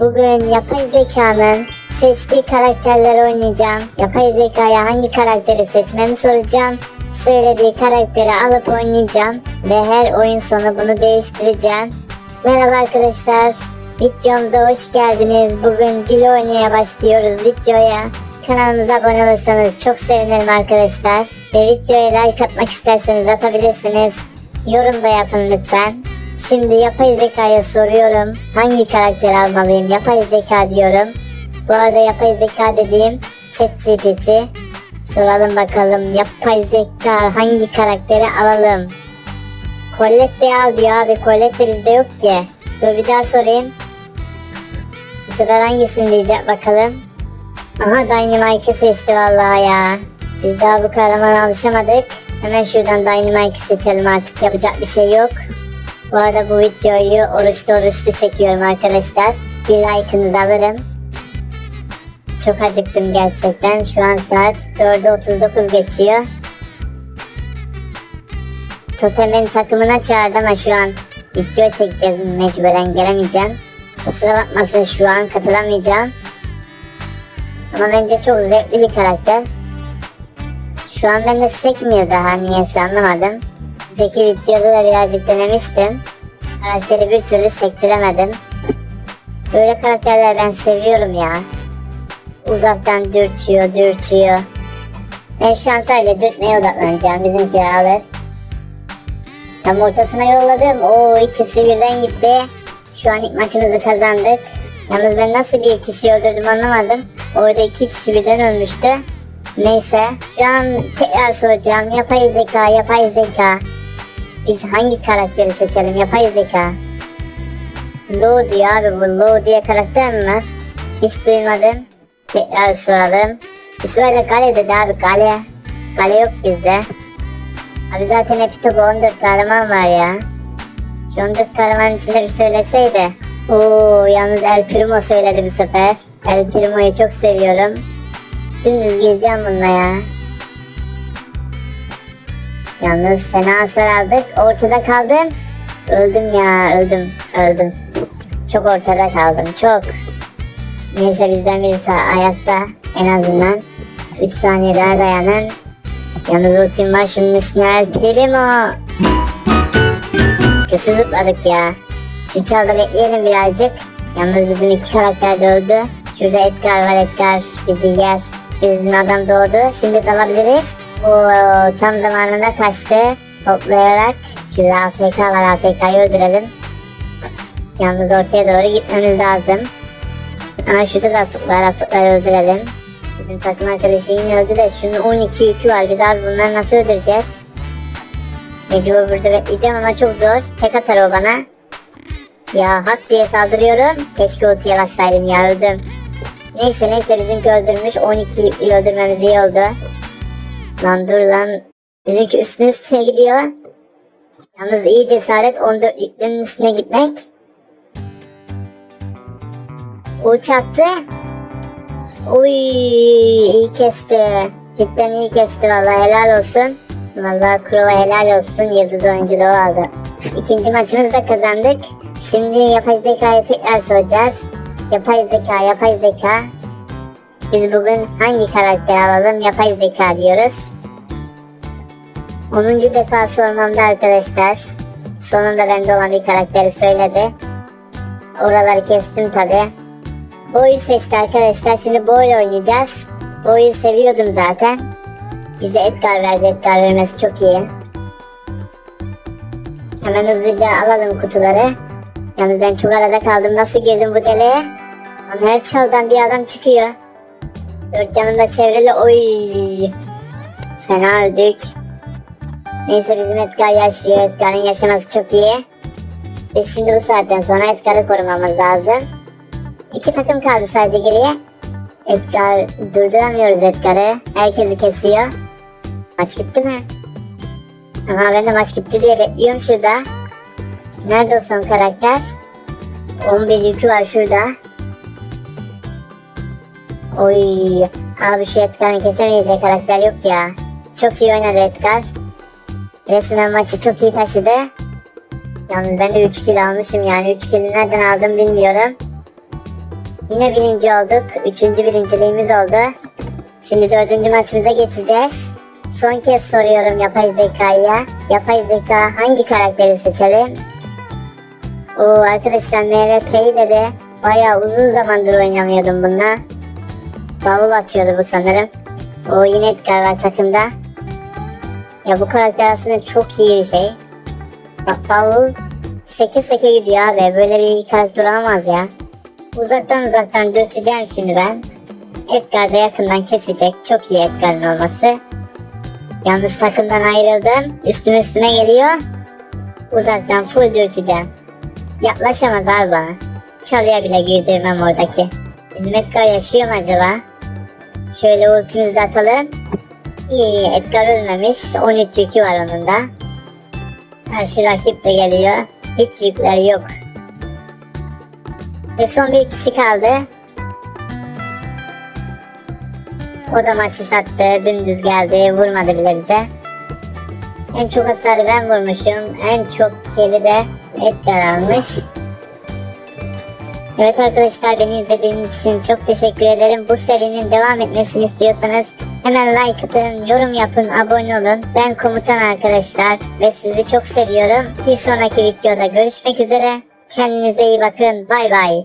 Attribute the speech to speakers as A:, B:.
A: Bugün yapay zekanın seçtiği karakterleri oynayacağım. Yapay zekaya hangi karakteri seçmemi soracağım. Söylediği karakteri alıp oynayacağım. Ve her oyun sonu bunu değiştireceğim. Merhaba arkadaşlar. Videomuza hoş geldiniz. Bugün gül oynaya başlıyoruz videoya. Kanalımıza abone olursanız çok sevinirim arkadaşlar. Ve videoya like atmak isterseniz atabilirsiniz. Yorum da yapın lütfen. Şimdi yapay zekaya soruyorum. Hangi karakteri almalıyım? Yapay zeka diyorum. Bu arada yapay zeka dediğim ChatGPT. Soralım bakalım yapay zeka hangi karakteri alalım? Colette al diyor abi. Colette bizde yok ki. Dur bir daha sorayım. Bu sefer hangisini diyecek bakalım. Aha Dynamite'ı seçti vallahi ya. Biz daha bu kahramana alışamadık. Hemen şuradan Dynamite'ı seçelim artık yapacak bir şey yok. Bu arada bu videoyu oruçlu oruçlu çekiyorum arkadaşlar. Bir like'ınızı alırım. Çok acıktım gerçekten. Şu an saat 4'e 39 geçiyor. Totem'in takımına çağırdı ama şu an video çekeceğiz mecburen gelemeyeceğim. Kusura bakmasın şu an katılamayacağım. Ama bence çok zevkli bir karakter. Şu an bende sekmiyor daha niyeyse anlamadım. Önceki videoda da birazcık denemiştim. Karakteri bir türlü sektiremedim. Böyle karakterler ben seviyorum ya. Uzaktan dürtüyor, dürtüyor. Ben şu an sadece dürtmeye odaklanacağım. Bizimkiler alır. Tam ortasına yolladım. Oo ikisi birden gitti. Şu an ilk maçımızı kazandık. Yalnız ben nasıl bir kişiyi öldürdüm anlamadım. Orada iki kişi birden ölmüştü. Neyse. Şu an tekrar soracağım. Yapay zeka, yapay zeka. Biz hangi karakteri seçelim? Yapay zeka. Lo diyor abi bu. Lo diye karakter mi var? Hiç duymadım. Tekrar soralım. De Gale dedi abi. Gale. Gale yok bizde. Abi zaten Epitop'u 14 kahraman var ya. Şu 14 kahramanın içinde bir söyleseydi. Oo yalnız El Primo söyledi bu sefer. El Primo'yu çok seviyorum. Dümdüz gireceğim bununla ya. Yalnız fena hasar aldık. Ortada kaldım. Öldüm ya öldüm öldüm. Çok ortada kaldım çok. Neyse bizden birisi ayakta en azından. 3 saniye daha dayanın. Yalnız ultim var şunun üstüne El Primo. Kötü zıpladık ya. Şu çalda bekleyelim birazcık. Yalnız bizim iki karakter de öldü. Şurada Edgar var Edgar bizi yer. Bizim adam doğdu. Şimdi dalabiliriz. Oo, tam zamanında kaçtı. Toplayarak. Şurada AFK var AFK'yı öldürelim. Yalnız ortaya doğru gitmemiz lazım. Aa şurada da afık var afıkları öldürelim. Bizim takım arkadaşı yine öldü de şunun 12 yükü var. Biz abi bunları nasıl öldüreceğiz? Mecbur burada bekleyeceğim ama çok zor. Tek atar o bana. Ya hak diye saldırıyorum. Keşke ultiye bassaydım ya öldüm. Neyse neyse bizimki öldürmüş. 12 yüklüyü öldürmemiz iyi oldu. Lan dur lan. Bizimki üstüne üstüne gidiyor. Yalnız iyi cesaret 14 yüklünün üstüne gitmek. Uç attı. Uy iyi kesti. Cidden iyi kesti vallahi helal olsun. Vallahi Krova helal olsun. Yıldız oyunculuğu aldı. İkinci maçımızı da kazandık. Şimdi yapay zekayı tekrar soracağız. Yapay zeka, yapay zeka. Biz bugün hangi karakteri alalım? Yapay zeka diyoruz. 10. defa sormamda arkadaşlar. Sonunda bende olan bir karakteri söyledi. Oraları kestim tabi. Boyu seçti arkadaşlar. Şimdi boy oynayacağız. Boyu seviyordum zaten. Bize Edgar verdi. Edgar vermesi çok iyi. Hemen hızlıca alalım kutuları. Yalnız ben çok arada kaldım. Nasıl girdim bu deliğe? Lan her çaldan bir adam çıkıyor. Dört canında çevrili. Oy. Fena öldük. Neyse bizim Edgar yaşıyor. Edgar'ın yaşaması çok iyi. Biz şimdi bu saatten sonra Edgar'ı korumamız lazım. İki takım kaldı sadece geriye. Edgar durduramıyoruz Edgar'ı. Herkesi kesiyor. Maç bitti mi? Ama ben de maç bitti diye bekliyorum şurada. Nerede o son karakter? 11 yükü var şurada. Oy abi şu Edgar'ın kesemeyeceği karakter yok ya. Çok iyi oynadı Edgar. Resmen maçı çok iyi taşıdı. Yalnız ben de 3 kill almışım yani 3 kill'i nereden aldım bilmiyorum. Yine birinci olduk. Üçüncü birinciliğimiz oldu. Şimdi dördüncü maçımıza geçeceğiz. Son kez soruyorum yapay zekaya. Yapay zeka hangi karakteri seçelim? Oo arkadaşlar MRP'yi dedi. Bayağı uzun zamandır oynamıyordum bununla. Bavul atıyordu bu sanırım. O yine Edgar var takımda. Ya bu karakter aslında çok iyi bir şey. Bak bavul seke seke gidiyor abi. Böyle bir karakter olamaz ya. Uzaktan uzaktan dürteceğim şimdi ben. Edgar da yakından kesecek. Çok iyi Edgar'ın olması. Yalnız takımdan ayrıldım. Üstüme üstüme geliyor. Uzaktan full dürteceğim. Yaklaşamaz abi bana. Çalıya bile girdirmem oradaki. Bizim Edgar yaşıyor mu acaba? Şöyle ultimizi atalım. İyi iyi Edgar ölmemiş. 13 yükü var onun da. Karşı rakip de geliyor. Hiç yükleri yok. Ve son bir kişi kaldı. O da maçı sattı. Dümdüz geldi. Vurmadı bile bize. En çok hasarı ben vurmuşum. En çok kili de Edgar almış. Evet arkadaşlar beni izlediğiniz için çok teşekkür ederim. Bu serinin devam etmesini istiyorsanız hemen like atın, yorum yapın, abone olun. Ben komutan arkadaşlar ve sizi çok seviyorum. Bir sonraki videoda görüşmek üzere. Kendinize iyi bakın. Bay bay.